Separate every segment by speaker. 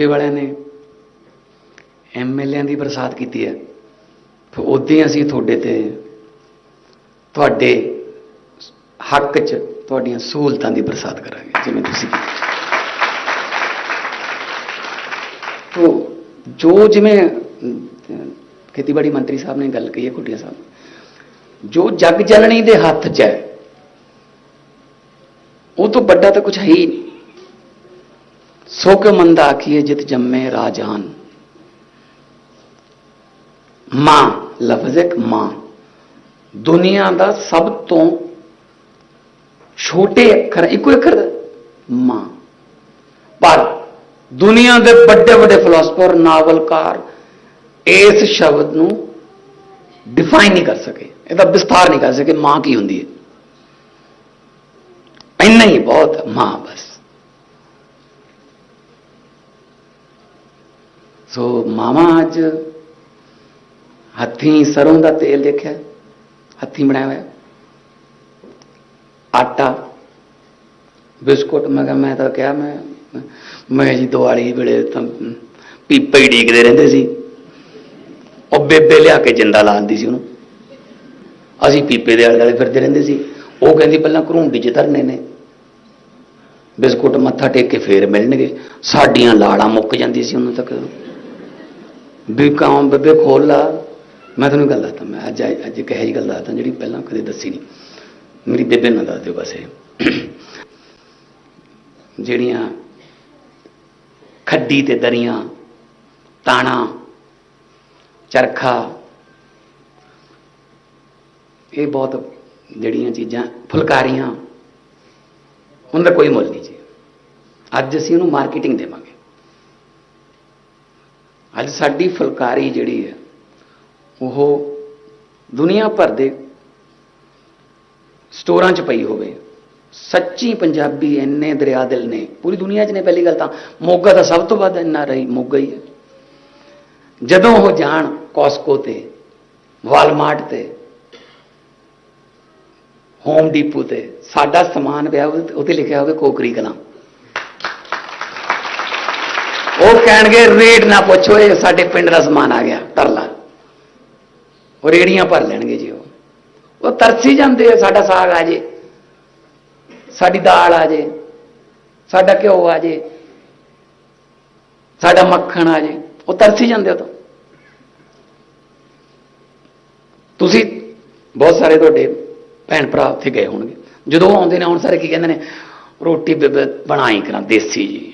Speaker 1: ਮੋਗੇ ਵਾਲਿਆਂ ਨੇ ਐਮਐਲਏਆਂ ਦੀ ਬਰਸਾਤ ਕੀਤੀ ਹੈ ਫਿਰ ਉਦੋਂ ਹੀ ਅਸੀਂ ਤੁਹਾਡੇ ਤੇ ਤੁਹਾਡੇ ਹੱਕ 'ਚ ਤੁਹਾਡੀਆਂ ਸਹੂਲਤਾਂ ਦੀ ਬਰਸਾਤ ਕਰਾਂਗੇ ਜਿਵੇਂ ਤੁਸੀਂ ਕੀਤੀ। ਤੋ ਜੋ ਜਿਵੇਂ ਅਮ, ਖੇਤੀਬਾੜੀ ਮੰਤਰੀ ਸਾਹਿਬ ਨੇ ਗੱਲ ਕਹੀ ਹੈ ਕੁਟੀਆ ਸਾਹਿਬ ਜੋ ਜਗ ਜਨਨੀ ਦੇ ਹੱਥ 'ਚ ਹੈ ਉਹ ਤੋਂ ਵੱਡਾ ਤਾਂ ਕੁਝ ਹੈ ਹੀ ਨਹੀਂ। ਸੋ ਕਿਉ ਮੰਦਾ ਆਖੀਏ ਜਿਤ ਜੰਮੇ ਰਾਜਾਨ? ਮਾਂ ਲਫ਼ਜ਼ ਇੱਕ ਮਾਂ। ਦੁਨੀਆ ਦਾ ਸਭ ਤੋਂ ਛੋਟੇ ਅੱਖਰ ਇੱਕੋ ਅੱਖਰ ਦਾ, ਮਾਂ। ਪਰ ਦੁਨੀਆ ਦੇ ਵੱਡੇ ਵੱਡੇ ਫਿਲਾਸਫਰ ਨਾਵਲਕਾਰ ਇਸ ਸ਼ਬਦ ਨੂੰ ਡਿਫਾਈਨ ਨਹੀਂ ਕਰ ਸਕੇ। ਇਹਦਾ ਵਿਸਥਾਰ ਨਹੀਂ ਕਰ ਸਕੇ ਮਾਂ ਕੀ ਹੁੰਦੀ ਹੈ। ਇੰਨਾ ਹੀ ਬਹੁਤ ਮਾਂ ਬਸ। ਸੋ ਮਾਮਾ ਅੱਜ ਹੱਥੀਂ ਸਰੋਂ ਦਾ ਤੇਲ ਦੇਖਿਆ, ਹੱਥੀਂ ਬਣਾਇਆ ਹੋਇਆ। ਆਟਾ, ਬਿਸਕੁਟ, ਮੈਂ ਕਿਹਾ, ਮੈਂ ਤਾਂ ਕਿਹਾ, ਮੈਂ ਮੈਂ ਜੀ ਦੀਵਾਲੀ ਵੇਲੇ ਤਾਂ ਪੀਪੇ ਹੀ ਡੀਕਦੇ ਰਹਿੰਦੇ ਸੀ। ਉਹ ਬੇਬੇ ਲਿਆ ਕੇ ਜਿੰਦਾ ਲਾਉਂਦੀ ਸੀ ਉਹਨੂੰ। ਅਸੀਂ ਪੀਪੇ ਦੇ ਆਲੇ ਦੁਆਲੇ ਫਿਰਦੇ ਰਹਿੰਦੇ ਸੀ। ਉਹ ਕਹਿੰਦੀ ਪਹਿਲਾਂ ਘਰੂੰਡੀ 'ਚ ਧਰਨੇ ਨੇ। ਬਿਸਕੁਟ ਮੱਥਾ ਟੇਕ ਕੇ ਫੇਰ ਮਿਲਣਗੇ। ਸਾਡੀਆਂ ਲਾੜਾਂ ਮੁੱਕ ਜਾਂਦੀ ਸੀ ਉਹਨੂੰ ਤੱਕ। ਵੀ ਕਾਂ ਬੇਬੇ ਖੋਲ ਲਾ। ਮੈਂ ਤੁਹਾਨੂੰ ਗੱਲ ਦੱਸਦਾ, ਮੈਂ ਅੱਜ ਅੱਜ ਇੱਕ ਇਹੋ ਜਿਹੀ ਗੱਲ ਦੱਸਦਾ ਜਿਹੜੀ ਪਹਿਲਾਂ ਕਦੇ ਦੱਸੀ ਨਹੀਂ। ਮੇਰੀ ਬੇਬੇ ਨਾਲ ਦੱਸ ਦਿਓ ਬਸ ਜਿਹੜੀਆਂ ਖੱਡੀ ਤੇ ਦਰੀਆਂ, ਤਾਣਾ, ਚਰਖਾ, ਇਹ ਬਹੁਤ ਜਿਹੜੀਆਂ ਚੀਜ਼ਾਂ, ਫੁਲਕਾਰੀਆਂ ਉਹਨਾਂ ਦਾ ਕੋਈ ਮੁੱਲ ਨਹੀਂ ਜੀ। ਅੱਜ ਅਸੀਂ ਉਹਨੂੰ ਮਾਰਕੀਟਿੰਗ ਦੇਵਾਂਗੇ। ਅੱਜ ਸਾਡੀ ਫੁਲਕਾਰੀ ਜਿਹੜੀ ਹੈ, ਉਹ ਦੁਨੀਆ ਭਰ ਦੇ ਸਟੋਰਾਂ 'ਚ ਪਈ ਹੋਵੇ। ਸੱਚੀ ਪੰਜਾਬੀ ਇੰਨੇ ਦਰਿਆ ਦਿਲ ਨੇ, ਪੂਰੀ ਦੁਨੀਆ 'ਚ ਨੇ ਪਹਿਲੀ ਗੱਲ ਤਾਂ। ਮੋਗਾ ਦਾ ਸਭ ਤੋਂ ਵੱਧ ਇੰਨਾ ਰਹੀ, ਮੋਗਾ ਹੀ ਹੈ। ਜਦੋਂ ਉਹ ਜਾਣ ਕੋਸਕੋ ਤੇ ਵਾਲਮਾਰਟ ਤੇ ਹੋਮ ਡੀਪੂ ਤੇ, ਸਾਡਾ ਸਮਾਨ ਪਿਆ, ਉਹਦੇ ਉੱਤੇ ਲਿਖਿਆ ਹੋਵੇ ਕੋਕਰੀ ਕਲਾਂ। ਉਹ ਕਹਿਣਗੇ ਰੇਟ ਨਾ ਪੁੱਛੋ, ਇਹ ਸਾਡੇ ਪਿੰਡ ਦਾ ਸਮਾਨ ਆ ਗਿਆ, ਤਰਲਾ। ਉਹ ਰੇੜੀਆਂ ਭਰ ਲੈਣਗੇ ਜੀ ਉਹ। ਉਹ ਤਰਸੀ ਜਾਂਦੇ ਆ, ਸਾਡਾ ਸਾਗ ਆ ਜੇ, ਸਾਡੀ ਦਾਲ ਆ ਜੇ, ਸਾਡਾ ਘਿਓ ਆ ਜੇ, ਸਾਡਾ ਮੱਖਣ ਆ ਜੇ, ਉਹ ਤਰਸੀ ਜਾਂਦੇ ਉਹ ਤਾਂ। ਤੁਸੀਂ ਬਹੁਤ ਸਾਰੇ ਤੁਹਾਡੇ ਭੈਣ ਭਰਾ ਉੱਥੇ ਗਏ ਹੋਣਗੇ। ਜਦੋਂ ਉਹ ਆਉਂਦੇ ਨੇ, ਹੁਣ ਸਾਰੇ ਕੀ ਕਹਿੰਦੇ ਨੇ, ਰੋਟੀ ਬੇਬੇ, ਬਣਾਈ ਕਰਾਂ, ਦੇਸੀ ਜੀ।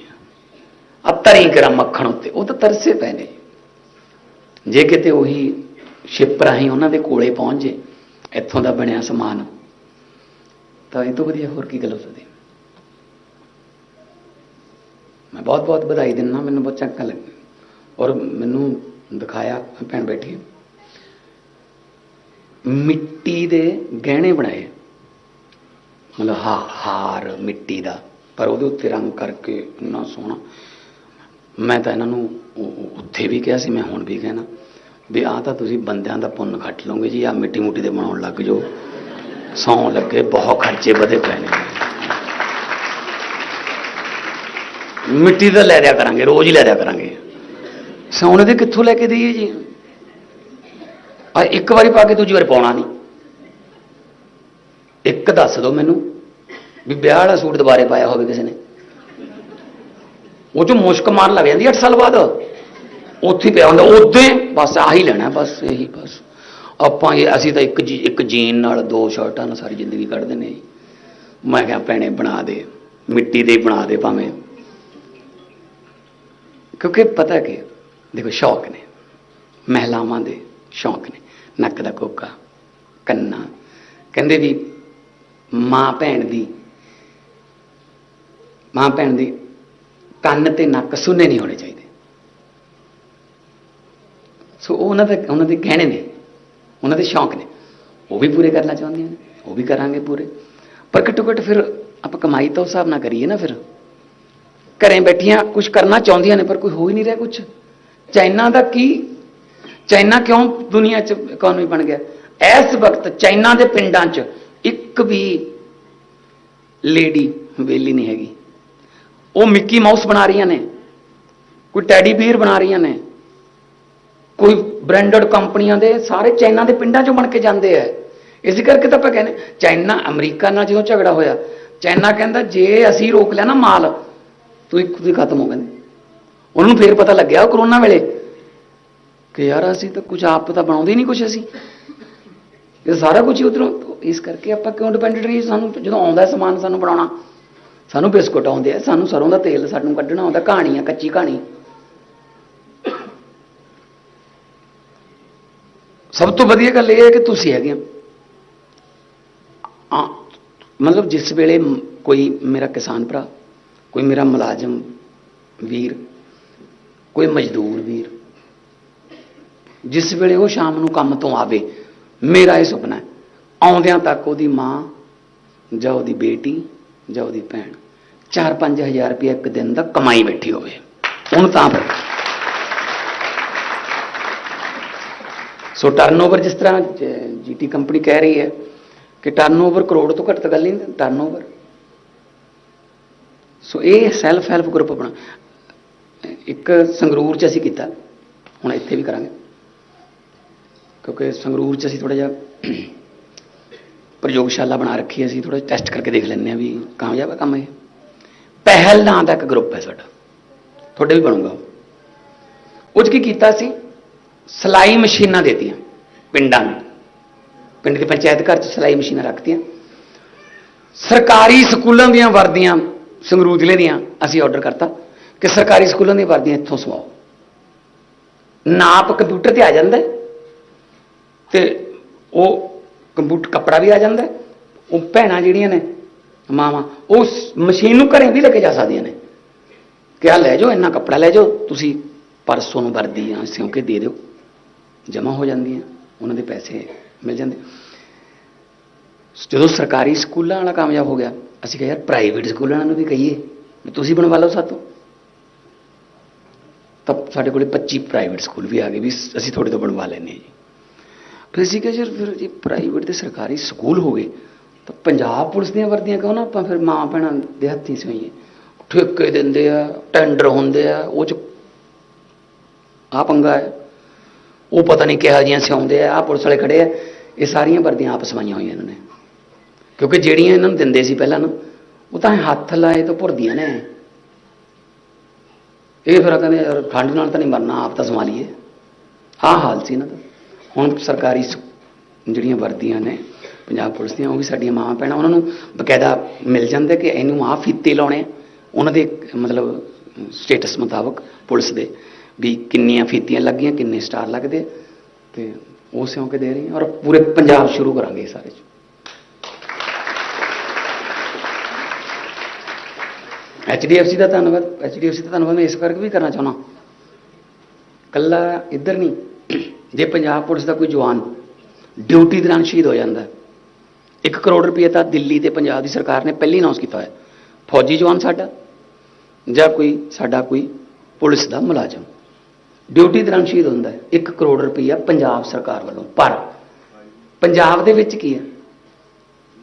Speaker 1: ਆ ਤਰੀ ਕਰਾਂ ਮੱਖਣ ਉੱਤੇ। ਉਹ ਤਾਂ ਤਰਸੇ ਪਏ ਨੇ। ਜੇ ਕਿਤੇ ਉਹੀ ਸ਼ਿਪ ਰਾਹੀਂ ਉਹਨਾਂ ਦੇ ਕੋਲੇ ਪਹੁੰਚ ਜੇ, ਇੱਥੋਂ ਦਾ ਬਣਿਆ ਸਮਾਨ, ਤਾਂ ਇਹ ਤੋਂ ਵਧੀਆ ਹੋਰ ਕੀ ਗੱਲ ਹੋ ਸਕਦੀ? ਮੈਂ ਬਹੁਤ ਬਹੁਤ ਵਧਾਈ ਦਿੰਦਾ, ਮੈਨੂੰ ਬਹੁਤ ਚੰਗਾ ਲੱਗਾ ਔਰ ਮੈਨੂੰ ਦਿਖਾਇਆ ਭੈਣ ਬੈਠੀ ਮਿੱਟੀ ਦੇ ਗਹਿਣੇ ਬਣਾਏ। ਮਤਲਬ ਹਾ, ਹਾਰ ਮਿੱਟੀ ਦਾ। ਪਰ ਉਹਦੇ ਉੱਤੇ ਰੰਗ ਕਰਕੇ ਇੰਨਾ ਸੋਹਣਾ। ਮੈਂ ਤਾਂ ਇਹਨਾਂ ਨੂੰ ਉੱਥੇ ਵੀ ਕਿਹਾ ਸੀ, ਮੈਂ ਹੁਣ ਵੀ ਕਹਿਣਾ। ਵੀ ਆਹ ਤਾਂ ਤੁਸੀਂ ਬੰਦਿਆਂ ਦਾ ਪੁੰਨ ਖੱਟ ਲਓਗੇ ਜੀ ਆ ਮਿੱਟੀ ਮੁੱਟੀ ਦੇ ਬਣਾਉਣ ਲੱਗ ਜਾਓ। ਸੌਂ ਲੱਗੇ, ਬਹੁਤ ਖਰਚੇ ਵਧੇ ਪਏ ਨੇ। ਮਿੱਟੀ ਦਾ ਲੈ ਦਿਆ ਕਰਾਂਗੇ, ਰੋਜ਼ ਹੀ ਲੈ ਦਿਆ ਕਰਾਂਗੇ। ਸੋਨੇ ਦੇ ਕਿੱਥੋਂ ਲੈ ਕੇ ਦਈਏ ਜੀ? ਆ ਇੱਕ ਵਾਰੀ ਪਾ ਕੇ ਦੂਜੀ ਵਾਰ ਪਾਉਣਾ ਨਹੀਂ। ਇੱਕ ਦੱਸ ਦਿਓ ਮੈਨੂੰ, ਵੀ ਵਿਆਹ ਵਾਲਾ ਸੂਟ ਦੁਬਾਰੇ ਪਾਇਆ ਹੋਵੇ ਕਿਸੇ ਨੇ। ਉਹ ਚ ਮੁਸ਼ਕ ਮਾਰ ਲੱਗ ਜਾਂਦੀ 8 ਸਾਲ ਬਾਅਦ। ਉੱਥੇ ਹੀ ਪਿਆ ਹੁੰਦਾ ਉਦੋਂ ਬਸ ਆਹੀ ਲੈਣਾ, ਬਸ ਇਹੀ, ਬਸ। ਆਪਾਂ ਇਹ, ਅਸੀਂ ਤਾਂ ਇੱਕ ਜੀ, ਇੱਕ ਜੀਨ ਨਾਲ ਦੋ ਸ਼ਰਟਾਂ ਨਾਲ ਸਾਰੀ ਜ਼ਿੰਦਗੀ ਕੱਢ ਦਿੰਦੇ ਜੀ। ਮੈਂ ਕਿਹਾ, ਭੈਣੇ, ਬਣਾ ਦੇ। ਮਿੱਟੀ ਦੇ ਬਣਾ ਦੇ ਭਾਵੇਂ। ਕਿਉਂਕਿ ਪਤਾ ਕਿ, ਦੇਖੋ, ਸ਼ੌਕ ਨੇ। ਮਹਿਲਾਵਾਂ ਦੇ ਸ਼ੌਕ ਨੇ। ਨੱਕ ਦਾ ਕੋਕਾ, ਕੰਨਾ। ਕਹਿੰਦੇ ਵੀ ਮਾਂ ਭੈਣ ਦੀ ਮਾਂ ਭੈਣ ਦੀ ਕੰਨ ਤੇ ਨੱਕ ਸੁੰਨੇ ਨਹੀਂ ਹੋਣੇ ਚਾਹੀਦੇ। ਸੋ ਉਹਨਾਂ ਦੇ ਉਹਨਾਂ ਦੇ ਗਹਿਣੇ ਨੇ, ਉਹਨਾਂ ਦੇ ਸ਼ੌਕ ਨੇ। ਉਹ ਵੀ ਪੂਰੇ ਕਰਨਾ ਚਾਹੁੰਦੀਆਂ ਨੇ, ਉਹ ਵੀ ਕਰਾਂਗੇ ਪੂਰੇ। ਪਰ ਘੱਟੋ ਘੱਟ ਫਿਰ ਆਪਾਂ ਕਮਾਈ ਤਾਂ ਉਸ ਹਿਸਾਬ ਨਾਲ ਕਰੀਏ ਨਾ ਫਿਰ। ਘਰੇ ਬੈਠੀਆਂ ਕੁਝ ਕਰਨਾ ਚਾਹੁੰਦੀਆਂ ਨੇ, ਪਰ ਕੋਈ ਹੋ ਹੀ ਨਹੀਂ ਰਿਹਾ ਕੁਝ ਚਾਈਨਾ ਦਾ ਕੀ? ਚਾਈਨਾ ਕਿਉਂ ਦੁਨੀਆ 'ਚ ਇਕਨੋਮੀ ਬਣ ਗਿਆ? ਇਸ ਵਕਤ ਚਾਈਨਾ ਦੇ ਪਿੰਡਾਂ 'ਚ ਇੱਕ ਵੀ ਲੇਡੀ ਵੇਲੀ ਨਹੀਂ ਹੈਗੀ। ਉਹ ਮਿੱਕੀ ਮਾਊਸ ਬਣਾ ਰਹੀਆਂ ਨੇ। ਕੋਈ ਟੈਡੀ ਬੀਅਰ ਬਣਾ ਰਹੀਆਂ ਨੇ। ਕੋਈ ਬ੍ਰਾਂਡਡ ਕੰਪਨੀਆਂ ਦੇ ਸਾਰੇ ਚਾਈਨਾ ਦੇ ਪਿੰਡਾਂ ਚੋਂ ਬਣ ਕੇ ਜਾਂਦੇ ਐ। ਇਸ ਕਰਕੇ ਤਾਂ ਆਪਾਂ ਕਹਿੰਦੇ ਚਾਈਨਾ, ਅਮਰੀਕਾ ਨਾਲ ਜਦੋਂ ਝਗੜਾ ਹੋਇਆ। ਚਾਈਨਾ ਕਹਿੰਦਾ, ਜੇ ਅਸੀਂ ਰੋਕ ਲਿਆ ਨਾ ਮਾਲ, ਤੂੰ ਇੱਕ ਦੀ ਖਤਮ ਹੋ ਕਹਿੰਦੇ ਉਹਨਾਂ ਨੂੰ ਫੇਰ ਪਤਾ ਲੱਗਿਆ ਉਹ ਕਰੋਨਾ ਵੇਲੇ ਕਿ ਯਾਰ ਅਸੀਂ ਤਾਂ ਕੁਝ ਆਪ ਤਾਂ ਬਣਾਉਂਦੇ ਹੀ ਨਹੀਂ ਕੁਝ ਅਸੀਂ। ਇਹ ਸਾਰਾ ਕੁਝ ਉਧਰੋਂ, ਇਸ ਕਰਕੇ ਆਪਾਂ ਕਿਉਂ ਡਿਪੈਂਡੈਂਟ ਰਹੀ ਸਾਨੂੰ, ਜਦੋਂ ਆਉਂਦਾ ਸਮਾਨ ਸਾਨੂੰ ਬਣਾਉਣਾ। ਸਾਨੂੰ ਬਿਸਕੁਟ ਆਉਂਦੇ ਆ, ਸਾਨੂੰ ਸਰੋਂ ਦਾ ਤੇਲ, ਸਾਨੂੰ ਕੱਢਣਾ ਆਉਂਦਾ ਕਹਾਣੀ ਆ ਕੱਚੀ ਕਹਾਣੀ। ਸਭ ਤੋਂ ਵਧੀਆ ਗੱਲ ਇਹ ਹੈ ਕਿ ਤੁਸੀਂ ਹੈਗੇ ਆ, ਮਤਲਬ ਜਿਸ ਵੇਲੇ ਕੋਈ ਮੇਰਾ ਕਿਸਾਨ ਭਰਾ, ਕੋਈ ਮੇਰਾ ਮੁਲਾਜ਼ਮ ਵੀਰ, ਕੋਈ ਮਜ਼ਦੂਰ ਵੀਰ, ਜਿਸ ਵੇਲੇ ਉਹ ਸ਼ਾਮ ਨੂੰ ਕੰਮ ਤੋਂ ਆਵੇ, ਮੇਰਾ ਇਹ ਸੁਪਨਾ ਹੈ। ਆਉਂਦਿਆਂ ਤੱਕ ਉਹਦੀ ਮਾਂ ਜਾਂ ਉਹਦੀ ਬੇਟੀ ਜਾਂ ਉਹਦੀ ਭੈਣ। 4-5000 ਰੁਪਏ ਇੱਕ ਦਿਨ ਦਾ ਕਮਾਈ ਬੈਠੀ ਹੋਵੇ। ਹੁਣ ਤਾਂ ਫਿਰ ਸੋ ਟਰਨਓਵਰ ਜਿਸ ਤਰ੍ਹਾਂ ਜੀਟੀ ਕੰਪਨੀ ਕਹਿ ਰਹੀ ਹੈ ਕਿ ਟਰਨਓਵਰ ਕਰੋੜ ਤੋਂ ਘੱਟ ਤਾਂ ਗੱਲ ਹੀ ਨਹੀਂ ਟਰਨਓਵਰ ਸੋ ਇਹ ਸੈਲਫ ਹੈਲਪ ਗਰੁੱਪ ਬਣਾ ਇੱਕ ਸੰਗਰੂਰ ਚ ਅਸੀਂ ਕੀਤਾ। ਹੁਣ ਇੱਥੇ ਵੀ ਕਰਾਂਗੇ। ਕਿਉਂਕਿ ਸੰਗਰੂਰ ਚ ਅਸੀਂ ਥੋੜਾ ਜਿਹਾ ਪ੍ਰਯੋਗਸ਼ਾਲਾ ਬਣਾ ਰੱਖੀ ਹੈ ਅਸੀਂ ਥੋੜਾ ਟੈਸਟ ਕਰਕੇ ਦੇਖ ਲੈਂਦੇ ਹਾਂ ਵੀ ਕਾਮਯਾਬ ਹੈ ਕੰਮ ਇਹ। ਪਹਿਲ ਨਾਂ ਦਾ ਇੱਕ ਗਰੁੱਪ ਹੈ ਸਾਡਾ। ਤੁਹਾਡੇ ਵੀ ਬਣੂਗਾ ਉਹ। 'ਚ ਕੀ ਕੀਤਾ ਸੀ? ਸਲਾਈ ਮਸ਼ੀਨਾਂ ਦੇਤੀਆਂ ਪਿੰਡਾਂ ਨੂੰ। ਪਿੰਡ ਦੇ ਪੰਚਾਇਤ ਘਰ 'ਚ ਸਲਾਈ ਮਸ਼ੀਨਾਂ ਰੱਖਤੀਆਂ। ਸਰਕਾਰੀ ਸਕੂਲਾਂ ਦੀਆਂ ਵਰਦੀਆਂ ਸੰਗਰੂਰ ਜ਼ਿਲ੍ਹੇ ਦੀਆਂ ਅਸੀਂ ਆਰਡਰ ਕਰਤਾ ਕਿ ਸਰਕਾਰੀ ਸਕੂਲਾਂ ਦੀਆਂ ਵਰਦੀਆਂ ਇੱਥੋਂ ਸਵਾਓ। ਨਾਪ ਕੰਪਿਊਟਰ ਤੇ ਆ ਜਾਂਦਾ ਹੈ ਤੇ ਉਹ ਕੰਪਿਊਟਰ ਕੱਪੜਾ ਵੀ ਆ ਜਾਂਦਾ ਉਹ ਭੈਣਾਂ ਜਿਹੜੀਆਂ ਨੇ, ਮਾਵਾਂ ਉਸ ਮਸ਼ੀਨ ਨੂੰ ਘਰੇ ਵੀ ਲੈ ਕੇ ਜਾ ਸਕਦੀਆਂ ਨੇ। ਕਿ ਆ ਲੈ ਜਾਓ, ਇੰਨਾ ਕੱਪੜਾ ਲੈ ਜਾਓ, ਤੁਸੀਂ ਪਰਸੋਂ ਨੂੰ ਵਰਦੀ ਆ ਸਿਉਂ ਕੇ ਦੇ ਦਿਓ ਜਮਾ ਹੋ ਜਾਂਦੀਆਂ, ਉਹਨਾਂ ਦੇ ਪੈਸੇ ਮਿਲ ਜਾਂਦੇ। ਜਦੋਂ ਸਰਕਾਰੀ ਸਕੂਲਾਂ ਵਾਲਾ ਕਾਮਯਾਬ ਹੋ ਗਿਆ, ਅਸੀਂ ਕਿਹਾ, ਯਾਰ ਪ੍ਰਾਈਵੇਟ ਸਕੂਲਾਂ ਨੂੰ ਵੀ ਕਹੀਏ ਵੀ ਤੁਸੀਂ ਬਣਵਾ ਲਓ ਸਾਤੋਂ। ਤਾਂ ਸਾਡੇ ਕੋਲੇ 25 ਪ੍ਰਾਈਵੇਟ ਸਕੂਲ ਵੀ ਆ ਗਏ, ਵੀ ਅਸੀਂ ਤੁਹਾਡੇ ਤੋਂ ਬਣਵਾ ਲੈਨੇ ਹਾਂ ਜੀ। ਅਸੀਂ ਕਿਹਾ ਯਾਰ ਫਿਰ ਜੀ ਪ੍ਰਾਈਵੇਟ ਤੇ ਸਰਕਾਰੀ ਸਕੂਲ ਹੋ ਗਏ, ਤਾਂ ਪੰਜਾਬ ਪੁਲਿਸ ਦੀਆਂ ਵਰਦੀਆਂ ਕਿਉਂ ਨਾ ਆਪਾਂ ਫਿਰ ਮਾਂ ਭੈਣਾਂ ਦੇ ਹੱਥੀਂ ਸਵਾਈਏ? ਠੇਕੇ ਦਿੰਦੇ ਆ ਟੈਂਡਰ ਹੁੰਦੇ ਆ, ਉਹ ਚ ਆ ਪੰਗਾ ਹੈ। ਉਹ ਪਤਾ ਨਹੀਂ ਕਿਹਾ ਜੀਆਂ ਸਿਆਉਂਦੇ ਆ ਆ ਪੁਲਿਸ ਵਾਲੇ ਖੜੇ ਆ, ਇਹ ਸਾਰੀਆਂ ਵਰਦੀਆਂ ਆਪ ਸਵਾਈਆਂ ਹੋਈਆਂ ਇਹਨਾਂ ਨੇ। ਕਿਉਂਕਿ ਜਿਹੜੀਆਂ ਇਹਨਾਂ ਨੂੰ ਦਿੰਦੇ ਸੀ ਪਹਿਲਾਂ ਨਾ, ਉਹ ਤਾਂ ਹੱਥ ਲਾਏ ਤੋਂ ਭੁਰਦੀਆਂ ਨੇ। ਇਹ ਫਿਰ ਕਹਿੰਦੇ ਯਾਰ ਠੰਡ ਨਾਲ ਤਾਂ ਨਹੀਂ ਮਰਨਾ, ਆਪ ਤਾਂ ਸੰਭਾਲੀਏ ਲਈਏ। ਆਹ ਹਾਲ ਸੀ ਇਹਨਾਂ ਦਾ। ਹੁਣ ਸਰਕਾਰੀ ਸ- ਜਿਹੜੀਆਂ ਵਰਦੀਆਂ ਨੇ ਪੰਜਾਬ ਪੁਲਿਸ ਦੀਆਂ ਉਹ ਵੀ ਸਾਡੀਆਂ ਮਾਵਾਂ ਭੈਣਾਂ ਉਹਨਾਂ ਨੂੰ ਬਕਾਇਦਾ ਮਿਲ ਜਾਂਦਾ ਕਿ ਇਹਨੂੰ ਆਹ ਫੀਤੇ ਲਾਉਣੇ ਆ। ਉਹਨਾਂ ਦੇ ਮਤਲਬ ਸਟੇਟਸ ਮੁਤਾਬਕ ਪੁਲਿਸ ਦੇ ਵੀ ਕਿੰਨੀਆਂ ਫੀਤੀਆਂ ਲੱਗੀਆਂ ਕਿੰਨੇ ਸਟਾਰ ਲੱਗਦੇ ਆ, ਤੇ ਉਹ ਸਿਉਂ ਕੇ ਦੇ ਰਹੀ ਔਰ ਪੂਰੇ ਪੰਜਾਬ ਸ਼ੁਰੂ ਕਰਾਂਗੇ ਇਹ ਸਾਰੇ 'ਚ HDFC ਦਾ ਧੰਨਵਾਦ HDFC ਦਾ ਧੰਨਵਾਦ ਮੈਂ ਇਸ ਕਰਕੇ ਵੀ ਕਰਨਾ ਚਾਹੁੰਦਾ ਕੱਲਾ ਇੱਧਰ ਨਹੀਂ ਜੇ ਪੰਜਾਬ ਪੁਲਿਸ ਦਾ ਕੋਈ ਜਵਾਨ ਡਿਊਟੀ ਦੌਰਾਨ ਸ਼ਹੀਦ ਹੋ ਜਾਂਦਾ ਹੈ, ਇੱਕ ਕਰੋੜ ਰੁਪਏ ਤਾਂ ਦਿੱਲੀ ਤੇ ਪੰਜਾਬ ਦੀ ਸਰਕਾਰ ਨੇ ਪਹਿਲੀ ਅਨਾਉਂਸ ਕੀਤਾ ਹੋਇਆ ਫੌਜੀ ਜਵਾਨ ਸਾਡਾ ਜਾਂ ਕੋਈ ਸਾਡਾ ਕੋਈ ਪੁਲਿਸ ਦਾ ਮੁਲਾਜ਼ਮ ਡਿਊਟੀ ਦੌਰਾਨ ਸ਼ਹੀਦ ਹੁੰਦਾ ਹੈ 1 ਕਰੋੜ ਰੁਪਈਆ ਪੰਜਾਬ ਸਰਕਾਰ ਵੱਲੋਂ ਪਰ ਪੰਜਾਬ ਦੇ ਵਿੱਚ ਕੀ ਹੈ?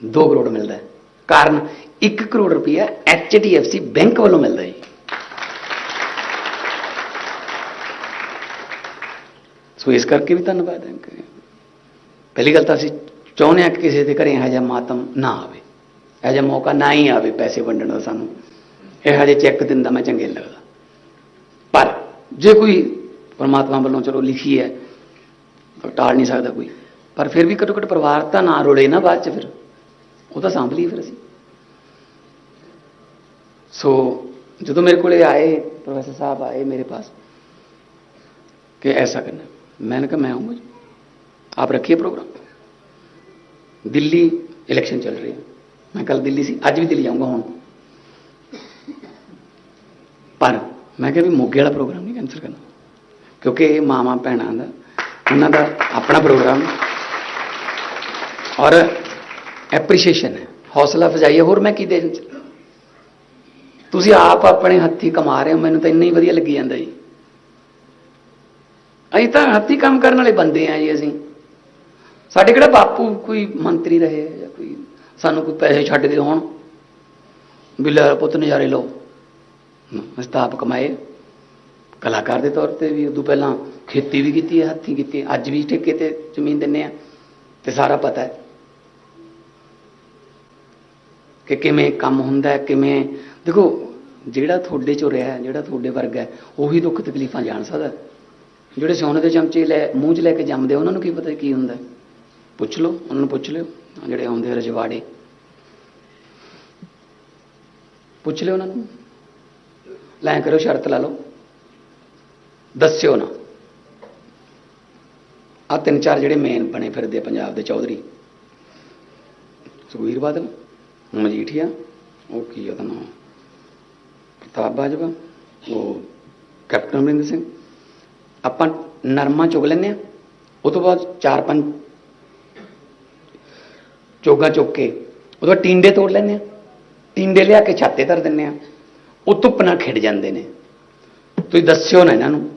Speaker 1: 2 ਕਰੋੜ ਮਿਲਦਾ ਹੈ। ਕਾਰਨ 1 ਕਰੋੜ ਰੁਪਈਆ HDFC ਬੈਂਕ ਵੱਲੋਂ ਮਿਲਦਾ ਹੈ ਸੋ ਇਸ ਕਰਕੇ ਵੀ ਧੰਨਵਾਦ ਹੈ ਪਹਿਲੀ ਗੱਲ ਤਾਂ ਅਸੀਂ ਚਾਹੁੰਦੇ ਹਾਂ ਕਿ ਕਿਸੇ ਦੇ ਘਰੇ ਜਿਹਾ ਮਾਤਮ ਨਾ ਆਵੇ। ਇਹੋ ਜਿਹਾ ਮੌਕਾ ਨਾ ਹੀ ਆਵੇ ਪੈਸੇ ਵੰਡਣ ਦਾ ਸਾਨੂੰ। ਇਹ ਹਜੇ ਚੈੱਕ ਦਿੰਦਾ ਮੈਂ ਚੰਗੇ ਲੱਗਦਾ। ਪਰ ਜੇ ਕੋਈ ਪਰਮਾਤਮਾ ਵੱਲੋਂ ਚਲੋ ਲਿਖੀ ਹੈ ਟਾਲ ਨਹੀਂ ਸਕਦਾ ਕੋਈ। ਪਰ ਫਿਰ ਵੀ ਘੱਟੋ ਘੱਟ ਪਰਿਵਾਰ ਤਾਂ ਨਾ ਰੋਲੇ ਨਾ ਬਾਅਦ ਚ ਫਿਰ। ਉਹ ਤਾਂ ਸਾਂਭ ਲਈ ਫਿਰ ਅਸੀਂ। ਸੋ ਜਦੋਂ ਮੇਰੇ ਕੋਲੇ ਆਏ, ਪ੍ਰੋਫੈਸਰ ਸਾਹਿਬ ਆਏ ਮੇਰੇ ਪਾਸ, ਕਿ ਐਸਾ ਕਰਨਾ। मैंने कहा मैं आऊंगा जी। आप रखिए प्रोग्राम दिल्ली इलेक्शन चल रही है मैं कल दिल्ली सी ਅੱਜ ਵੀ ਦਿੱਲੀ ਜਾਊਂਗਾ ਹੁਣ ਪਰ ਮੈਂ ਕਿਹਾ ਵੀ ਮੋਗੇ ਵਾਲਾ ਪ੍ਰੋਗਰਾਮ ਨਹੀਂ ਕੈਂਸਲ ਕਰਨਾ ਕਿਉਂਕਿ ਇਹ ਮਾਵਾਂ ਭੈਣਾਂ ਦਾ ਉਹਨਾਂ ਦਾ ਆਪਣਾ ਪ੍ਰੋਗਰਾਮ ਔਰ ਐਪਰੀਸ਼ੀਏਸ਼ਨ ਹੈ ਹੌਸਲਾ ਅਫਜ਼ਾਈ ਹੈ ਹੋਰ ਮੈਂ ਕੀ ਦੇ ਤੁਸੀਂ ਆਪ ਆਪਣੇ ਹੱਥੀ ਕਮਾ ਰਹੇ ਹੋ ਮੈਨੂੰ ਤਾਂ ਇੰਨਾ ਹੀ ਵਧੀਆ ਲੱਗੀ ਜਾਂਦਾ ਜੀ ਅਸੀਂ ਤਾਂ ਹੱਥੀ ਕੰਮ ਕਰਨ ਵਾਲੇ ਬੰਦੇ ਆ ਜੀ ਅਸੀਂ। ਸਾਡੇ ਕਿਹੜਾ ਬਾਪੂ ਕੋਈ ਮੰਤਰੀ ਰਹੇ ਜਾਂ ਕੋਈ ਸਾਨੂੰ ਕੋਈ ਪੈਸੇ ਛੱਡ ਕੇ ਹੋਣ। ਵੀ ਲੈ ਪੁੱਤ ਨਜ਼ਾਰੇ ਲਓ। ਨਾ, ਕਮਾਏ। ਕਲਾਕਾਰ ਦੇ ਤੌਰ ਤੇ ਵੀ ਉਦੋਂ ਪਹਿਲਾਂ ਖੇਤੀ ਵੀ ਕੀਤੀ ਹੈ ਹੱਥੀਂ ਕੀਤੀ ਹੈ। ਅੱਜ ਵੀ ਠੇਕੇ ਤੇ ਜ਼ਮੀਨ ਦਿੰਨੇ ਆ। ਤੇ ਸਾਰਾ ਪਤਾ ਹੈ ਕਿ ਕਿਵੇਂ ਕੰਮ ਹੁੰਦਾ ਹੈ ਕਿਵੇਂ ਦੇਖੋ ਜਿਹੜਾ ਤੁਹਾਡੇ ਚੋਂ ਰਿਹਾ ਜਿਹੜਾ ਤੁਹਾਡੇ ਵਰਗਾ ਹੈ, ਉਹੀ ਦੁੱਖ ਤਕਲੀਫਾਂ ਜਾਣ ਸਕਦਾ ਜਿਹੜੇ ਸੋਨੇ ਦੇ ਚਮਚੇ ਲੈ ਮੂੰਹ 'ਚ ਲੈ ਕੇ ਜੰਮਦੇ ਆ, ਉਹਨਾਂ ਨੂੰ ਕੀ ਪਤਾ ਕੀ ਹੁੰਦਾ? ਪੁੱਛ ਲਓ ਉਹਨਾਂ ਨੂੰ ਪੁੱਛ ਲਿਓ ਜਿਹੜੇ ਆਉਂਦੇ ਆ ਰਜਵਾੜੇ। ਪੁੱਛ ਲਿਓ ਉਹਨਾਂ ਨੂੰ। ਲੈ ਕਰੋ ਸ਼ਰਤ ਲਾ ਲਓ। ਦੱਸਿਓ ਨਾ। ਆ ਤਿੰਨ ਚਾਰ ਜਿਹੜੇ ਮੇਨ ਬਣੇ ਫਿਰਦੇ ਪੰਜਾਬ ਦੇ ਚੌਧਰੀ। ਸੁਖਬੀਰ ਬਾਦਲ ਮਜੀਠੀਆ ਉਹ ਕੀ ਉਹਦਾ ਨਾਮ? ਪ੍ਰਤਾਪ ਬਾਜਵਾ ਉਹ ਕੈਪਟਨ ਅਮਰਿੰਦਰ ਸਿੰਘ। ਆਪਾਂ ਨਰਮਾ ਚੁਗ ਲੈਂਦੇ ਆ ਉਹ ਤੋਂ ਬਾਅਦ ਚਾਰ ਪੰਜ ਚੋਗਾ ਚੁੱਕ ਕੇ ਉਹਦੇ ਬਾਅਦ ਟਿੰਡੇ ਤੋੜ ਲੈਂਦੇ ਆ ਟਿੰਡੇ ਲਿਆ ਕੇ ਛਾਤੇ ਧਰ ਦਿੰਦੇ ਆ ਉਹ ਧੁੱਪ ਨਾਲ ਖਿੜ ਜਾਂਦੇ ਨੇ ਤੁਸੀਂ ਦੱਸਿਓ ਨਾ ਇਹਨਾਂ ਨੂੰ